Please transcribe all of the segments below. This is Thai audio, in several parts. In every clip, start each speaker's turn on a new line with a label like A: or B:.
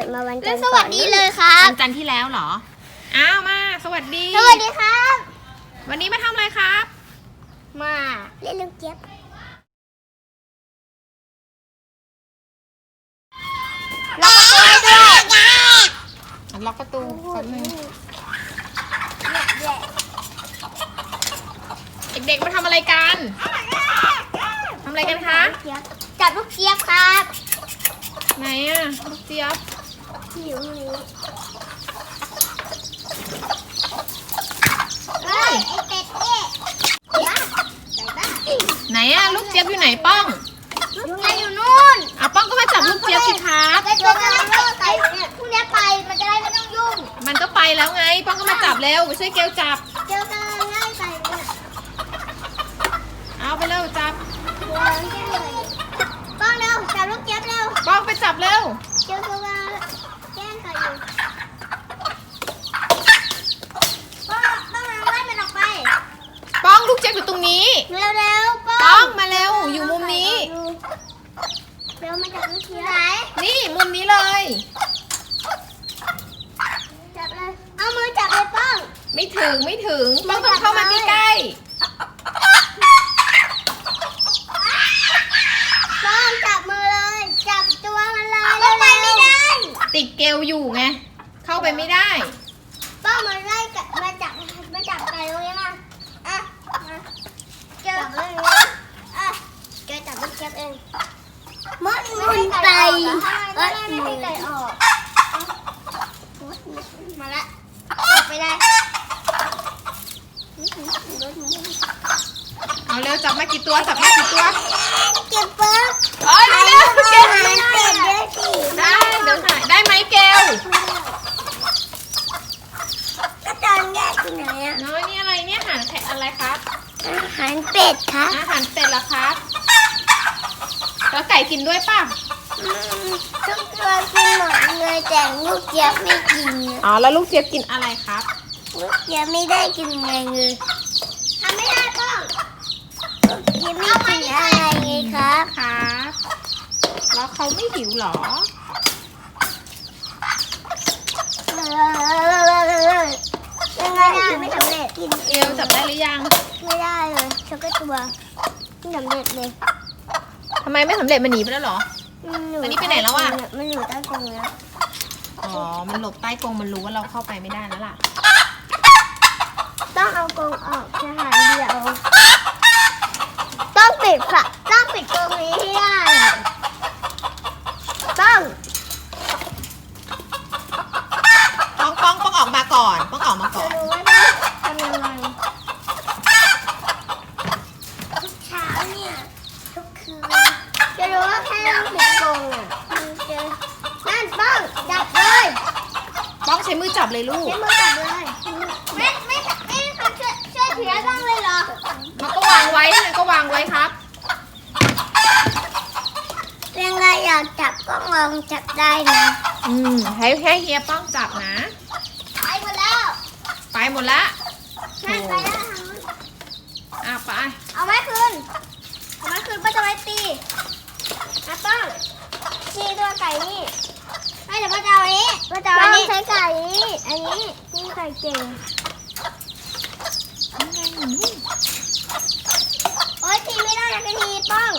A: กิดมาวันจั
B: แล้
A: น
B: ว
A: ทร์
B: สวัสดีเลยครับ
C: วันจันทร์ที่แล้วเหรอ อ้าวมา สวัสดี
B: สวัสดีครับ
C: วันนี้มาทำอะไรครับ
B: มาเล่นลูกเจี๊ยบ
C: ล็อกประตูด้วยล็อกประตูแป๊บนึงเด็กๆมาทำอะไรกันทำอะไรกันคะ
B: จับลูกเจี๊ยบครับ
C: ไหนอะลูกเจี๊ยบ
B: ที่อยู่ตรงนี้เฮ้ยไอเป็ดนี่บ้าไก่บ้า
C: ไหนอะลูกเจี๊ยบอยู่ไหนป้อง
B: ลูกเจี๊ยบอยู่นู่น
C: อะป้องก็มาจับลูกเจี๊ยบสิครับ
B: ไอ้ตัวนั้นก็ไก่เนี่ยพวกเนี้ยไปมันจะได้ไม่ต้องยุ่ง
C: มันก็ไปแล้วไง ป้องก็มาจับเร็วไปช่วยเกลจับ
B: เจ้ากำลังไล่ไก่เนี่ย
C: เอาไปเร็วจับ
B: เดี๋ยวแก้เลยป้องเร็วจับลูกเจี๊ยบเร็ว
C: ป้องไปจับเร็ว
B: เจ้ากำลังแก้ไก่อยู่ป้องป้องกำลังไล่มันออกไป
C: ป้องลูกเจี๊ยบอยู่ตรง นี้
B: เร็วเร็วป้
C: ป้
B: อ
C: องงมาเร็วอยู่มุมนี้
B: เร็วมาจับลูกเจี๊ยบไหน
C: นี่มุมนี้เลย
B: จับเลย เอามือจับเลยป้อง
C: ไม่ถึงไม่ถึงป้องต้องเข้ามาใกล้
B: ป้องจับมือเลย จับตัวมันเลยแล้วไปไม่ได้
C: ๆติดเกลอยู่ไงเข้าไปไม่ได้
B: ป้องมาไล่กัมาจับมาจับไก่ตรงนี้มาอะมาเจอจับเลยอะเจอจับลูกเจี๊ยบเองมันมันไปเอ้ยไม่ให้ไก่ออกมาละออกไปได้
C: เอาเร็วจับมากี่ตัวจับมากี่ตัว
B: เก็บปุ๊บ
C: เอ้ยเร็วๆเกล
B: หายเป็ดด้วยสิ
C: ได้เดี๋ยวถ่ายได้ไหมเกล
B: ก็ตอนแรกที่ไหนอะ
C: น้อยนี่อะไรเนี่ยอาหารแขกอะไรครับ
B: อาหารเป็ดครับ
C: อาหารเป็ดเหรอครับ แล้วไก่กินด้วยป่ะ
B: ทุกตัวกินหมดเลยแต่ลูกเจี๊ยบไม่กิน
C: อ๋อแล้วลูกเจี๊ยบกินอะไรครับ
B: ลูกเจี๊ยบไม่ได้กินไงเลยทำไม่ได้ป้องลูกเจี๊ยบไม่กินอะไรไงครับ
C: ครับแล้วเขาไม่หิวเหรอ
B: ยังไงได้ไม่สำเร็จ กิน
C: เกลจับได้หรือยัง
B: ไม่ได้เลยช็อกโกตัวไม่สำเร็จเลย
C: ทำไมไม่สำเร็จมันหนีไปแล้วเหรออันนี้ไปไหนแล้วอะ
B: มันอยู่ใต้กรงแล้ว
C: อ๋อ มันหลบใต้กรงมันรู้ว่าเราเข้าไปไม่ได้แล้วล่ะ
B: ต้องเอากรงออกสถานเดียว ต้องปิดฝาต้องปิดกรงนี้ให้ได้อะต้อง
C: ป้องป้องป้องออกมาก่อน ป้องออกมาก่
B: จะ
C: อน
B: รู้ว่าต้องทำยังไงทุกเช้าเนี่ยทุกคืนจะรู้ว่าแค่ต้องปิดกงอะมันจะนั่นป้องจับเลย
C: ป้องใช้มือจับเลยลูก
B: ใช้มือจับเลยไม่ไม่ไม่มีใครช่วยช่วยถือบ้างเลยเหรอ
C: มันก็วางไว้มันก็วางไว้ครับ
B: ยังไงอยากจับก็ลองจับได้นะ
C: อืมให้ให้เฮียป้องจับนะ
B: ไปหมดแล้ว
C: ไปหมดแล้วะ
B: นั่นไปแล้วทางนู้น
C: อะไป
B: เอาไม้คืน เอาไม้คืนป้าจะไว้ตีนะป้องตีตัวไก่นี่ไม่เดี๋ยวป้าจะเอาอันนี้ป้าจะเอาอันนี้ใช้ไก่นี่อันนี้นี่ไก่เก่งโอ๊ยตีไม่ได้นะกันทีป้อง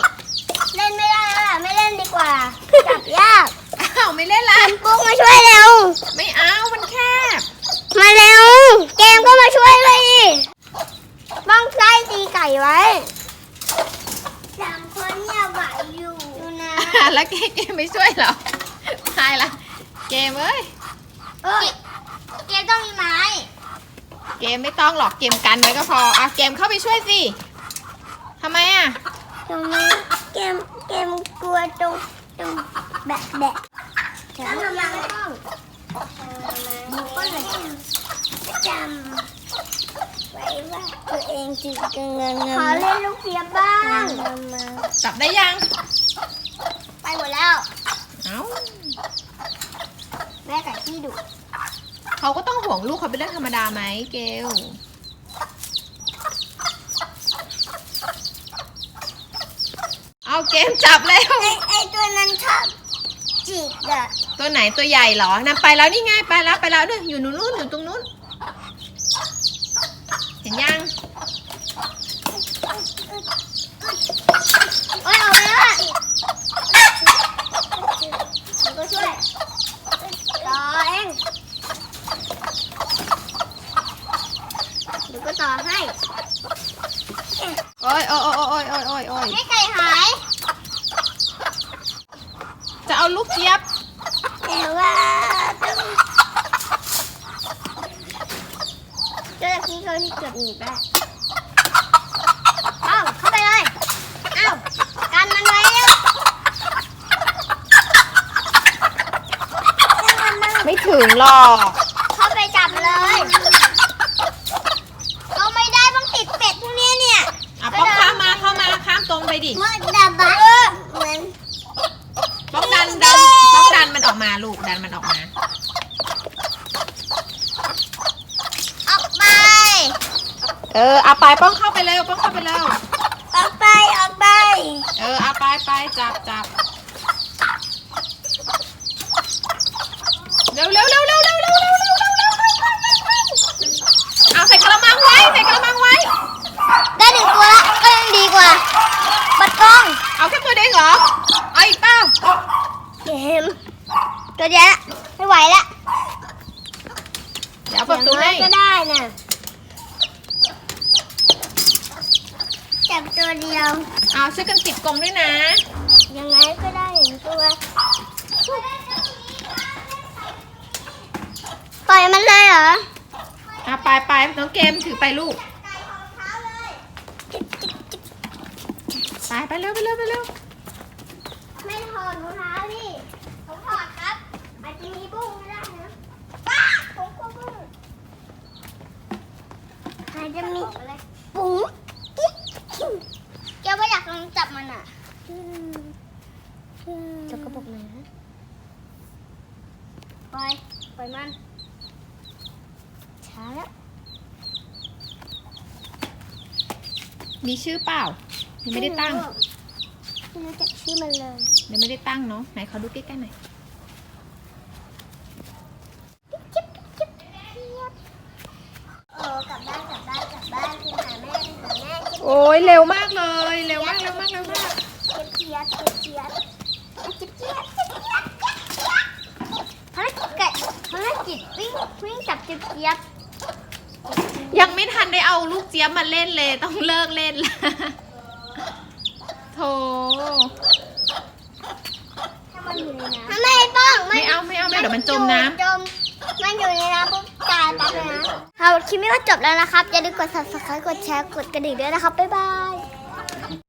B: เล่นไม่ได้แล้วล่ะไม่เล่นดีกว่าจับยาก
C: อ้าวไม่เล่นละ
B: ปุ๊กมาช่วยเร็ว
C: ไม่เอา มันแคบ
B: มาเร็ว เกมก็มาช่วยเลยดิบ้องไส้ตีไก่ไว้สามคนเนี่ยไหวอยู่ดูนะ
C: แล้วเกเกมไม่ช่วยเหรอตายละเกมเอ้ย
B: เออเกมต้องมีไม้
C: เกมไม่ต้องหรอกเกมกันไว้ก็พออะเกมเข้าไปช่วยสิทำไมอะ
B: ตรงนี้เกมเกมกลัวตรงตรงแบะแบะจะทำอะไรต้องหนูก็เลยจำไว้ว่าตัว เองจึงจะเงินขอเล่นลูกเสียบ้าง
C: จับได้ยัง
B: ไปหมดแล้ว
C: เอ้า
B: แม่กับพี่ดุ
C: เขาก็ต้องห่วงลูกเขาเป็นเรื่องธรรมดาไหมเกลเอาเกมจับแล้ว
B: ไอไอตัวนั้นชอบจิกอะ
C: ตัวไหนตัวใหญ่เหรอนั่นไปแล้วนี่ไงไปแล้วไปแล้วด้วยอยู่นู้นอยู่ตรงนู้น เห็นยัง
B: โอ้ยเอาไปแล้วอะมันก็ช่วยต่อเองเดี๋ยวก็ ต่อให้
C: โอ้ยโอ้ยโอ้ยโอ้ยโอ้ยโอ้ย
B: ให้ไก่หาย
C: จะเอาลูกเจี๊ยบ
B: แต่ว่าต้องเจ้าหน้าที่เขาที่เกิดหนีบได้ต้องเข้าไปเลยเอ้ากันมันไว้เร็ว
C: ไม่ถึงหรอก
B: เข้าไปจับเลยเอาไม่ได้ต้องติดเป็ดพวกนี้เนี่ย
C: อะป๊อกข้ามมาเข้ามาข้ามตรง ไปดิ
B: มันดับะเหมือน
C: ป๊อกดันดันป๊อกดันมันออกมาลูกดันมันออกมา
B: ออกไป
C: เออเอาไปป้องเข้าไปเร็วป้องเข้าไปเร็ว
B: ออกไป ออกไป
C: เออเอาไปไปจับจับเร็วเร็วเร็วเร็ว
B: ตัว
C: เดียวละ
B: ไม่ไหวละ
C: เดี๋ยวเปิดประตูให้
B: ก็ได้น่ะจับตัวเดียว
C: เอาช่วยกันปิดกรงด้วยนะ
B: ยังไงก็ได้หนึ่งตัว ปล่อยมันเลยเหรอ
C: เอาไปไปน้องเกมถือไปลูก ไปไปเร็วไปเร็วไปเร็ว
B: ไม่ถอดรองเท้าดิ มีบุ้งไม่ได้นะป้าผมกลัวบุ้งอาจจะมีปุ๋งกิ๊กคิ้วแกว่าอยากลองจับมันอะจะกระบอกไหนนะปล่อยปล่อยมัน ช้าแล้ว
C: มีชื่อเปล่ายังไม่ได้ตั้ง
B: ไม่รู้จักชื่อมันเลย
C: ยังไม่ได้ตั้งเนาะไหนขอดูใกล้ๆหน่อย
B: จิ๊บจิ๊บจิ๊บโอ้กลับบ้านกลับบ้านกลับบ้านคือหาแม่คือหาแม่จิ๊บ
C: โอ้ยเร็วมากเลย เร็วมากเร็วมากเร็วมาก
B: เจี๊ยบเจี๊ยบเจี๊ยบเจี๊ยบเจี๊ยบเจี๊ยบเจี๊ยบภารกิจภารกิจวิ่งวิ่งจับเจี๊ยบ
C: ยังไม่ทันได้เอาลูกเจี๊ยบมาเล่นเลยต้องเลิกเล่นละโธ่
B: ถ้ามันอยู่ในน้ำไม่ต้อง
C: ไม่เอาไม่เอาไม่เดี๋ยวมันจมน้ำ
B: จมมันอยู่ในน้ำปุ๊บตายปั๊บเลยนะ ค่ะคลิปนี้ก็จบแล้วนะครับ อย่าลืมกด subscribe กดแชร์ กดกระดิ่งด้วยนะครับ บ๊ายบาย